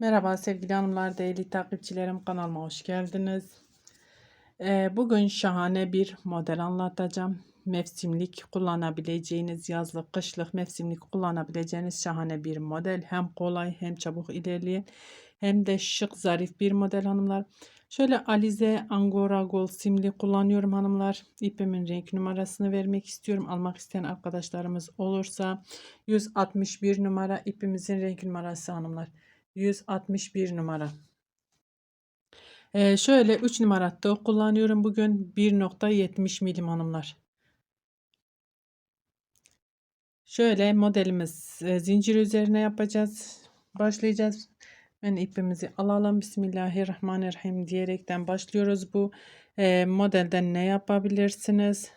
Merhaba sevgili hanımlar, değerli takipçilerim kanalıma hoş geldiniz. Ee, bugün şahane bir model anlatacağım. Mevsimlik kullanabileceğiniz yazlık, kışlık mevsimlik kullanabileceğiniz şahane bir model. Hem kolay hem çabuk ilerleyen hem de şık zarif bir model hanımlar. Şöyle Alize Angora Gold simli kullanıyorum hanımlar. İpimin renk numarasını vermek istiyorum. Almak isteyen arkadaşlarımız olursa 161 numara ipimizin renk numarası hanımlar. 161 numara. Ee, şöyle 3 numaratta kullanıyorum bugün 1.70 milim hanımlar. Şöyle modelimiz e, zincir üzerine yapacağız. Başlayacağız. Ben ipimizi alalım. Bismillahirrahmanirrahim diyerekten başlıyoruz. Bu e, modelden ne yapabilirsiniz?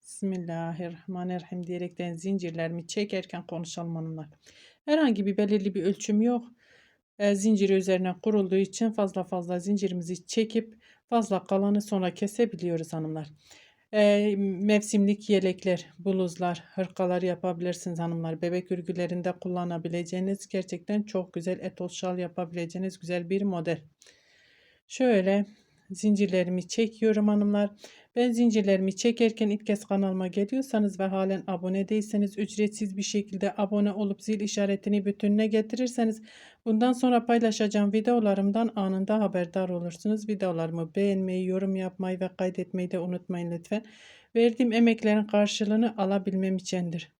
Bismillahirrahmanirrahim diyerekten zincirlerimi çekerken konuşalım hanımlar. Herhangi bir belirli bir ölçüm yok e, zinciri üzerine kurulduğu için fazla fazla zincirimizi çekip fazla kalanı sonra kesebiliyoruz hanımlar. E, mevsimlik yelekler, bluzlar, hırkalar yapabilirsiniz hanımlar. Bebek örgülerinde kullanabileceğiniz gerçekten çok güzel etol şal yapabileceğiniz güzel bir model. Şöyle zincirlerimi çekiyorum hanımlar. Ben zincirlerimi çekerken ilk kez kanalıma geliyorsanız ve halen abone değilseniz ücretsiz bir şekilde abone olup zil işaretini bütününe getirirseniz bundan sonra paylaşacağım videolarımdan anında haberdar olursunuz. Videolarımı beğenmeyi, yorum yapmayı ve kaydetmeyi de unutmayın lütfen. Verdiğim emeklerin karşılığını alabilmem içindir.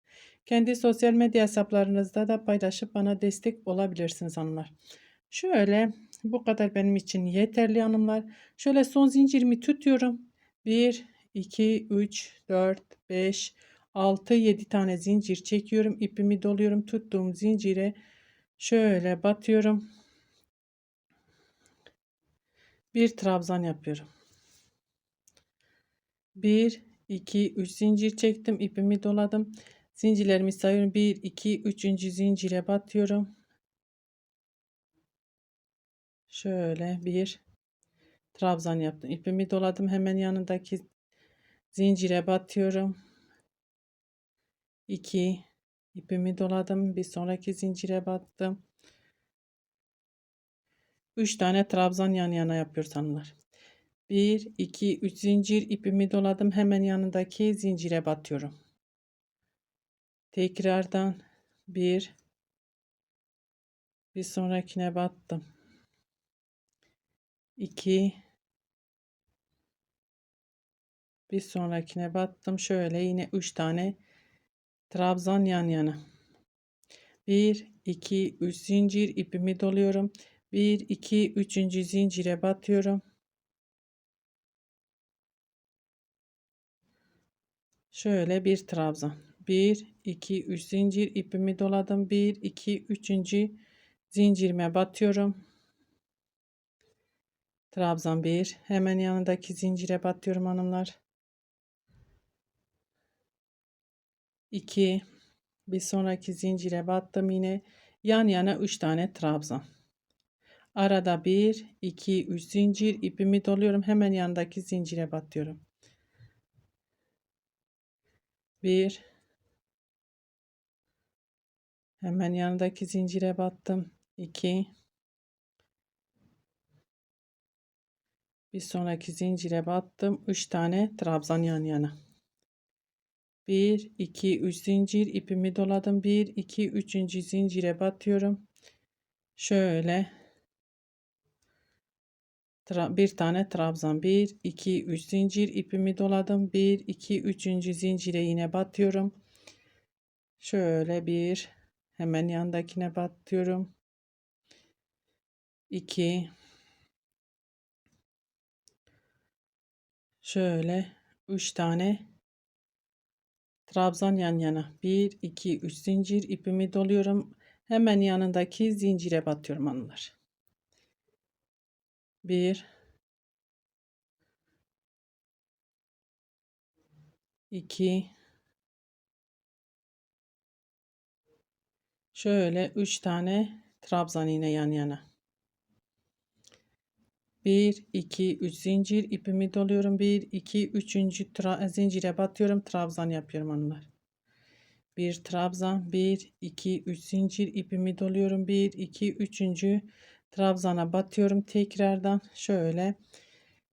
Kendi sosyal medya hesaplarınızda da paylaşıp bana destek olabilirsiniz hanımlar. Şöyle bu kadar benim için yeterli hanımlar. Şöyle son zincirimi tutuyorum. 1, 2, 3, 4, 5, 6, 7 tane zincir çekiyorum. İpimi doluyorum. Tuttuğum zincire şöyle batıyorum. Bir trabzan yapıyorum. 1, 2, 3 zincir çektim. İpimi doladım. Zincirlerimi sayıyorum. 1, 2, 3. zincire batıyorum. Şöyle bir trabzan yaptım. İpimi doladım. Hemen yanındaki zincire batıyorum. 2 ipimi doladım. Bir sonraki zincire battım. 3 tane trabzan yan yana yapıyoruz hanımlar. 1 2 3 zincir ipimi doladım. Hemen yanındaki zincire batıyorum. Tekrardan 1 bir sonrakine battım. 2 bir sonrakine battım şöyle yine 3 tane trabzan yan yana 1 2 3 zincir ipimi doluyorum 1 2 3. zincire batıyorum şöyle bir trabzan 1 2 3 zincir ipimi doladım 1 2 3. zincirime batıyorum Trabzan 1. Hemen yanındaki zincire batıyorum hanımlar. 2. Bir sonraki zincire battım yine. Yan yana 3 tane trabzan. Arada 1, 2, 3 zincir ipimi doluyorum. Hemen yanındaki zincire batıyorum. 1 Hemen yanındaki zincire battım. 2 Bir sonraki zincire battım. 3 tane trabzan yan yana. 1 2 3 zincir ipimi doladım. 1 2 3. zincire batıyorum. Şöyle bir tane trabzan 1 2 3 zincir ipimi doladım. 1 2 3. zincire yine batıyorum. Şöyle bir hemen yandakine batıyorum. 2 Şöyle 3 tane trabzan yan yana. 1 2 3 zincir ipimi doluyorum. Hemen yanındaki zincire batıyorum hanımlar. 1 2 Şöyle 3 tane trabzan yine yan yana. 1 2 3 zincir ipimi doluyorum. 1 2 3. zincire batıyorum. Trabzan yapıyorum hanımlar. Bir trabzan. 1 2 3 zincir ipimi doluyorum. 1 2 3. trabzana batıyorum tekrardan. Şöyle.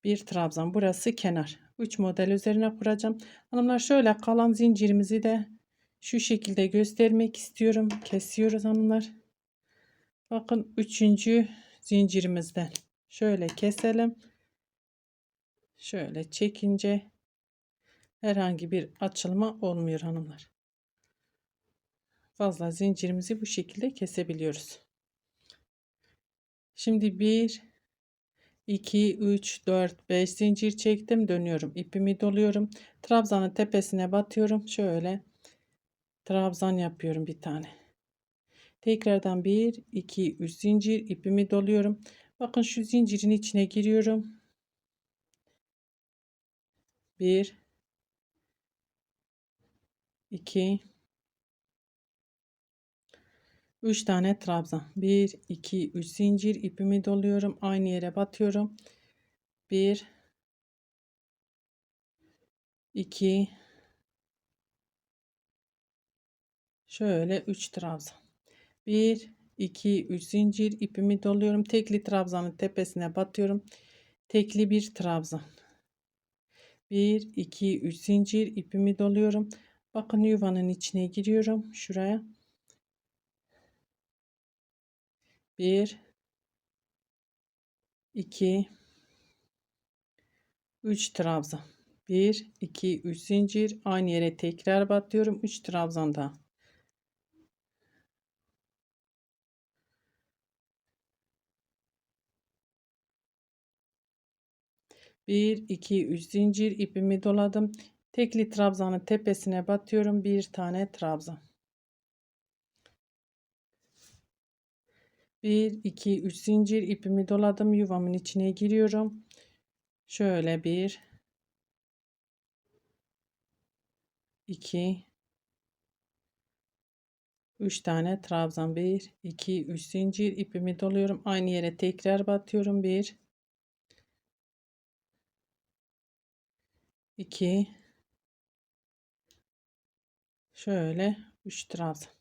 Bir trabzan. Burası kenar. 3 model üzerine kuracağım. Hanımlar şöyle kalan zincirimizi de şu şekilde göstermek istiyorum. Kesiyoruz hanımlar. Bakın 3. zincirimizden şöyle keselim. Şöyle çekince herhangi bir açılma olmuyor hanımlar. Fazla zincirimizi bu şekilde kesebiliyoruz. Şimdi 1 2 3 4 5 zincir çektim. Dönüyorum. İpimi doluyorum. Trabzanın tepesine batıyorum. Şöyle trabzan yapıyorum bir tane. Tekrardan 1 2 3 zincir ipimi doluyorum bakın şu zincirin içine giriyorum. 1 2 3 tane trabzan. 1 2 3 zincir ipimi doluyorum. Aynı yere batıyorum. 1 2 şöyle 3 trabzan. 1 2 3 zincir ipimi doluyorum. Tekli trabzanın tepesine batıyorum. Tekli bir trabzan. 1 2 3 zincir ipimi doluyorum. Bakın yuvanın içine giriyorum şuraya. 1 2 3 trabzan. 1 2 3 zincir. Aynı yere tekrar batıyorum. 3 trabzan daha 1 2 3 zincir ipimi doladım. Tekli trabzanın tepesine batıyorum. Bir tane trabzan. 1 2 3 zincir ipimi doladım. Yuvamın içine giriyorum. Şöyle bir. 2 3 tane trabzan. 1 2 3 zincir ipimi doluyorum. Aynı yere tekrar batıyorum. 1 2 şöyle 3 trabzan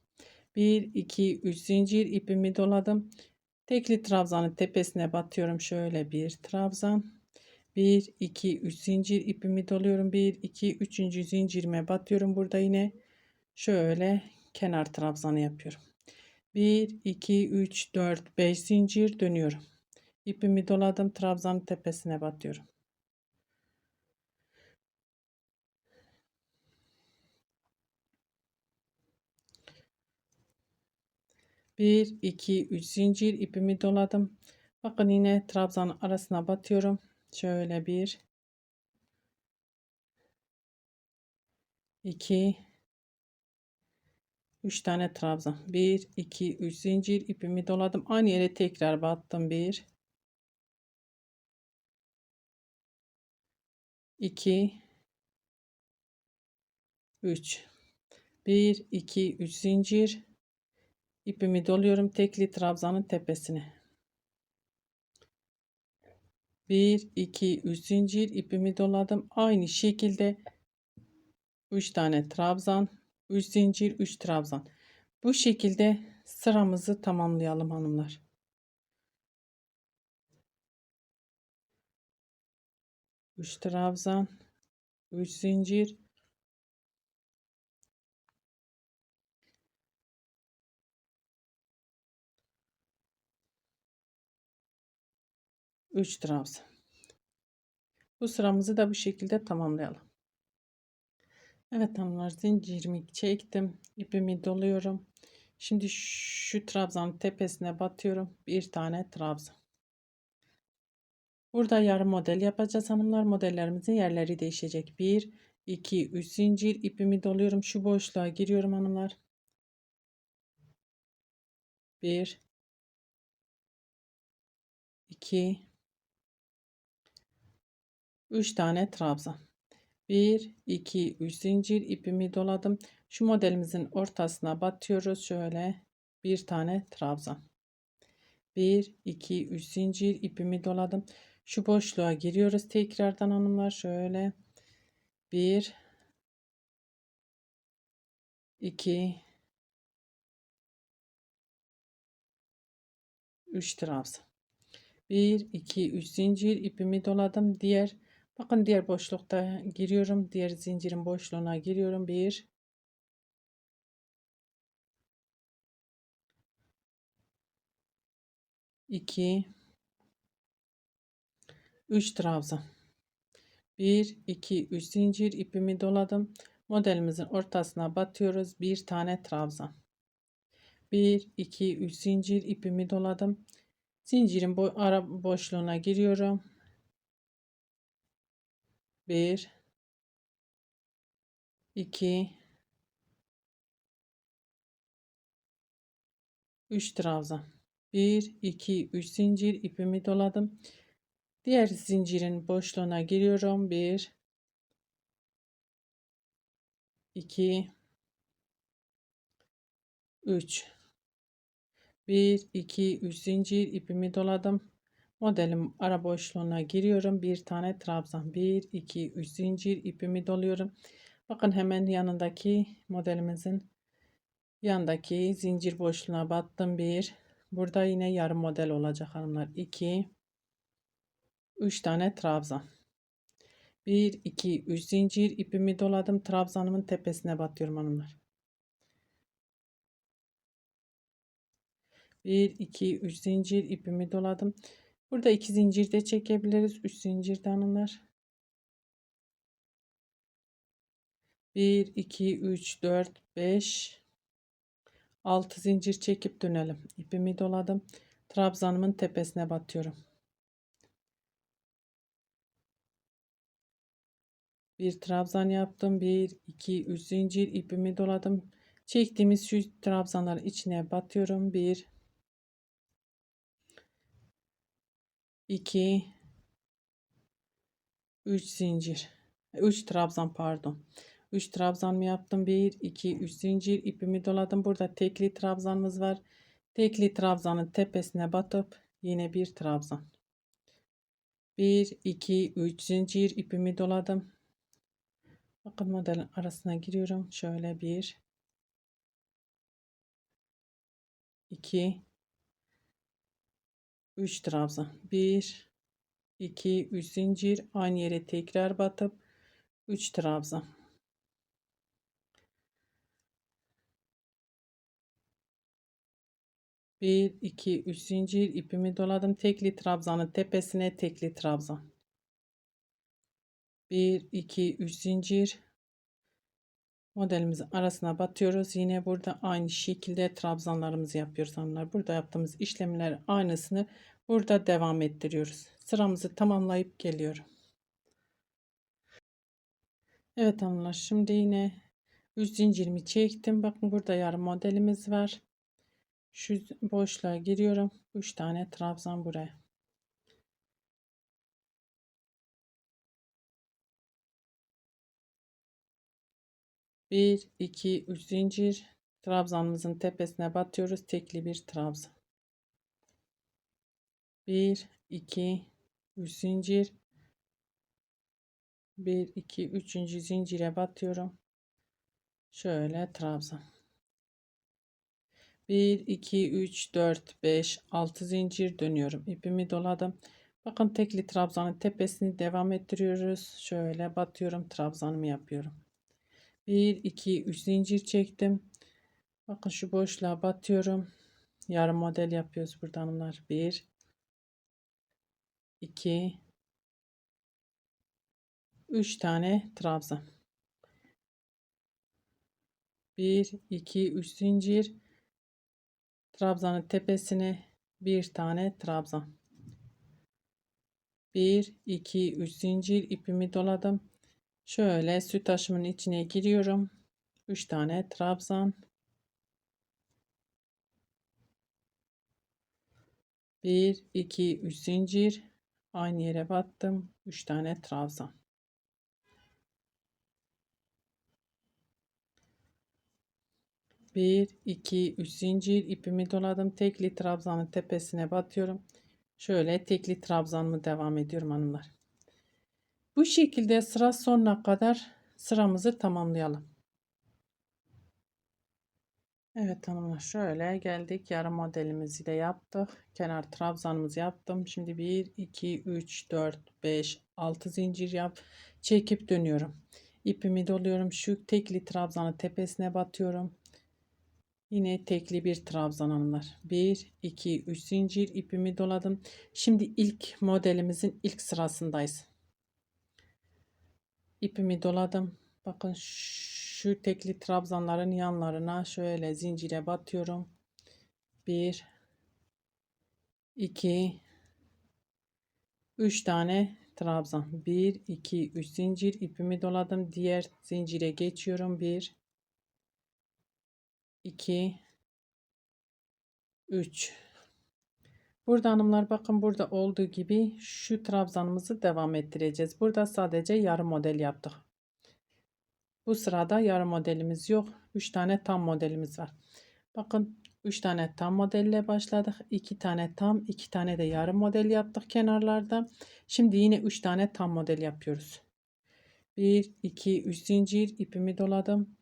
1 2 3 zincir ipimi doladım. Tekli trabzanın tepesine batıyorum. Şöyle bir trabzan. 1 2 3 zincir ipimi doluyorum. 1 2 3. zincirime batıyorum burada yine. Şöyle kenar trabzanı yapıyorum. 1 2 3 4 5 zincir dönüyorum. İpimi doladım. Trabzanın tepesine batıyorum 1 2 3 zincir ipimi doladım. Bakın yine trabzanın arasına batıyorum. Şöyle bir. 2 3 tane trabzan. 1 2 3 zincir ipimi doladım. Aynı yere tekrar battım. 1 2 3 1 2 3 zincir ipimi doluyorum tekli trabzanın tepesine. 1 2 3 zincir ipimi doladım. Aynı şekilde 3 tane trabzan 3 zincir 3 trabzan. Bu şekilde sıramızı tamamlayalım hanımlar. 3 trabzan 3 zincir 3 trabzan. Bu sıramızı da bu şekilde tamamlayalım. Evet hanımlar zincirimi çektim. ipimi doluyorum. Şimdi şu trabzanın tepesine batıyorum. Bir tane trabzan. Burada yarım model yapacağız hanımlar. Modellerimizin yerleri değişecek. 1, 2, 3 zincir ipimi doluyorum. Şu boşluğa giriyorum hanımlar. 1, 2, 3 tane trabzan. 1 2 3 zincir ipimi doladım. Şu modelimizin ortasına batıyoruz. Şöyle bir tane trabzan. 1 2 3 zincir ipimi doladım. Şu boşluğa giriyoruz tekrardan hanımlar. Şöyle 1 2 3 trabzan. 1 2 3 zincir ipimi doladım. Diğer bakın diğer boşlukta giriyorum diğer zincirin boşluğuna giriyorum. 1 2 3 trabzan. 1 2 3 zincir ipimi doladım. Modelimizin ortasına batıyoruz. Bir tane trabzan. 1 2 3 zincir ipimi doladım. Zincirin bo ara boşluğuna giriyorum 1 2 3 trabzan. 1 2 3 zincir ipimi doladım. Diğer zincirin boşluğuna giriyorum. 1 2 3 1 2 3 zincir ipimi doladım modelim ara boşluğuna giriyorum. Bir tane trabzan. 1 2 3 zincir ipimi doluyorum. Bakın hemen yanındaki modelimizin yandaki zincir boşluğuna battım. Bir burada yine yarım model olacak hanımlar. 2 3 tane trabzan. 1 2 3 zincir ipimi doladım. Trabzanımın tepesine batıyorum hanımlar. 1 2 3 zincir ipimi doladım burada 2 zincir de çekebiliriz. 3 zincir de hanımlar. 1 2 3 4 5 6 zincir çekip dönelim. İpimi doladım. Trabzanımın tepesine batıyorum. Bir trabzan yaptım. 1 2 3 zincir ipimi doladım. Çektiğimiz şu trabzanların içine batıyorum. 1 2 3 zincir. 3 trabzan pardon. 3 trabzan mı yaptım? 1 2 3 zincir. İpimi doladım. Burada tekli trabzanımız var. Tekli trabzanın tepesine batıp yine bir trabzan. 1 2 3 zincir. İpimi doladım. Bakın modelin arasına giriyorum. Şöyle 1 2 3 trabzan. 1 2 3 zincir. Aynı yere tekrar batıp 3 trabzan. 1 2 3 zincir. İpimi doladım. Tekli trabzanın tepesine tekli trabzan. 1 2 3 zincir modelimizin arasına batıyoruz. Yine burada aynı şekilde trabzanlarımızı yapıyoruz hanımlar. Burada yaptığımız işlemler aynısını burada devam ettiriyoruz. Sıramızı tamamlayıp geliyorum. Evet hanımlar şimdi yine 3 zincirimi çektim. Bakın burada yarım modelimiz var. Şu boşluğa giriyorum. 3 tane trabzan buraya bir iki üç zincir. Trabzanımızın tepesine batıyoruz. Tekli bir trabzan. 1 2 3 zincir. 1 2 3. zincire batıyorum. Şöyle trabzan. 1 2 3 4 5 6 zincir dönüyorum. İpimi doladım. Bakın tekli trabzanın tepesini devam ettiriyoruz. Şöyle batıyorum. Trabzanımı yapıyorum 1 2 3 zincir çektim. Bakın şu boşluğa batıyorum. Yarım model yapıyoruz burada hanımlar. 1 2 3 tane trabzan. 1 2 3 zincir. Trabzanın tepesine bir tane trabzan. 1 2 3 zincir. İpimi doladım şöyle süt taşımın içine giriyorum. 3 tane trabzan. 1 2 3 zincir. Aynı yere battım. 3 tane trabzan. 1 2 3 zincir. İpimi doladım. Tekli trabzanın tepesine batıyorum. Şöyle tekli trabzanımı devam ediyorum hanımlar bu şekilde sıra sonuna kadar sıramızı tamamlayalım Evet hanımlar şöyle geldik yarım modelimizi de yaptık. Kenar trabzanımızı yaptım. Şimdi 1, 2, 3, 4, 5, 6 zincir yap. Çekip dönüyorum. İpimi doluyorum. Şu tekli trabzanın tepesine batıyorum. Yine tekli bir trabzan hanımlar. 1, 2, 3 zincir ipimi doladım. Şimdi ilk modelimizin ilk sırasındayız. İpimi doladım. Bakın şu tekli trabzanların yanlarına şöyle zincire batıyorum. 1 2 3 tane trabzan. 1 2 3 zincir ipimi doladım. Diğer zincire geçiyorum. 1 2 3 Burada hanımlar bakın burada olduğu gibi şu trabzanımızı devam ettireceğiz. Burada sadece yarım model yaptık. Bu sırada yarım modelimiz yok. 3 tane tam modelimiz var. Bakın 3 tane tam modelle başladık. 2 tane tam, 2 tane de yarım model yaptık kenarlarda. Şimdi yine 3 tane tam model yapıyoruz. 1 2 3 zincir ipimi doladım.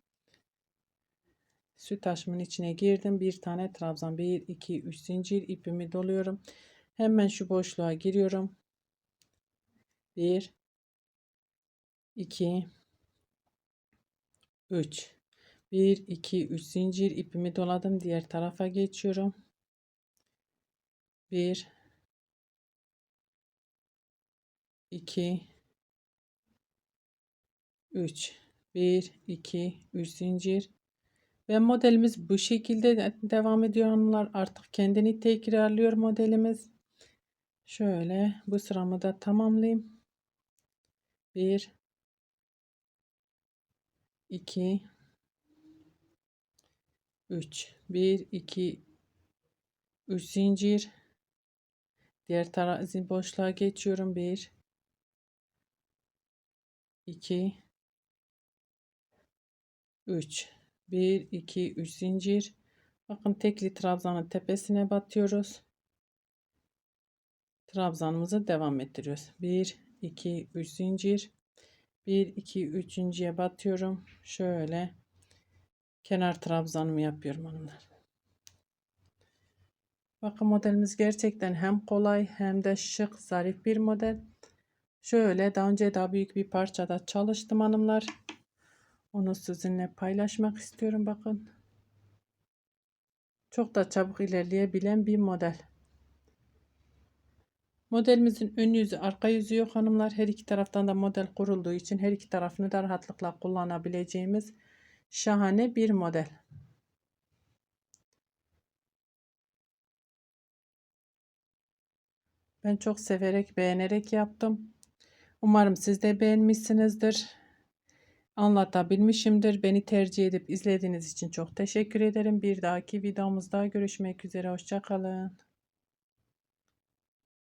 Süt taşımın içine girdim. Bir tane trabzan 1 2 3 zincir ipimi doluyorum. Hemen şu boşluğa giriyorum. 1 2 3 1 2 3 zincir ipimi doladım diğer tarafa geçiyorum 1 2 3 1 2 3 zincir ve modelimiz bu şekilde de devam ediyor hanımlar. Artık kendini tekrarlıyor modelimiz. Şöyle bu sıramı da tamamlayayım. 1 2 3 1 2 3 zincir. Diğer taraf boşluğa geçiyorum. 1 2 3 1 2 3 zincir bakın tekli trabzanın tepesine batıyoruz trabzanımızı devam ettiriyoruz 1 2 3 zincir 1 2 3.ye batıyorum. Şöyle kenar trabzanımı yapıyorum hanımlar. Bakın modelimiz gerçekten hem kolay hem de şık, zarif bir model. Şöyle daha önce daha büyük bir parçada çalıştım hanımlar. Onu sizinle paylaşmak istiyorum bakın. Çok da çabuk ilerleyebilen bir model. Modelimizin ön yüzü arka yüzü yok hanımlar. Her iki taraftan da model kurulduğu için her iki tarafını da rahatlıkla kullanabileceğimiz şahane bir model. Ben çok severek beğenerek yaptım. Umarım siz de beğenmişsinizdir. Anlatabilmişimdir. Beni tercih edip izlediğiniz için çok teşekkür ederim. Bir dahaki videomuzda görüşmek üzere. Hoşçakalın.